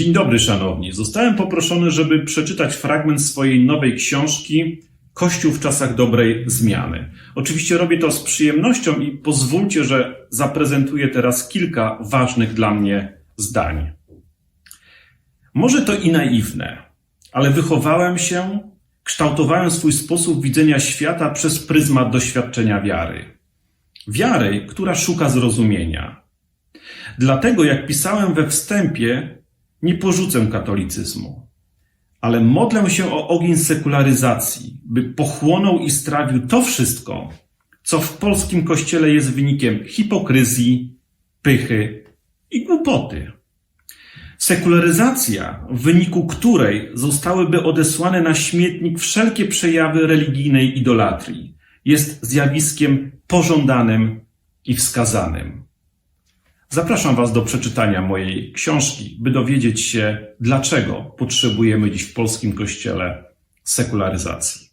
Dzień dobry, szanowni. Zostałem poproszony, żeby przeczytać fragment swojej nowej książki Kościół w czasach dobrej zmiany. Oczywiście robię to z przyjemnością i pozwólcie, że zaprezentuję teraz kilka ważnych dla mnie zdań. Może to i naiwne, ale wychowałem się, kształtowałem swój sposób widzenia świata przez pryzmat doświadczenia wiary. Wiary, która szuka zrozumienia. Dlatego, jak pisałem we wstępie, nie porzucę katolicyzmu, ale modlę się o ogień sekularyzacji, by pochłonął i strawił to wszystko, co w polskim kościele jest wynikiem hipokryzji, pychy i głupoty. Sekularyzacja, w wyniku której zostałyby odesłane na śmietnik wszelkie przejawy religijnej idolatrii, jest zjawiskiem pożądanym i wskazanym. Zapraszam Was do przeczytania mojej książki, by dowiedzieć się, dlaczego potrzebujemy dziś w polskim kościele sekularyzacji.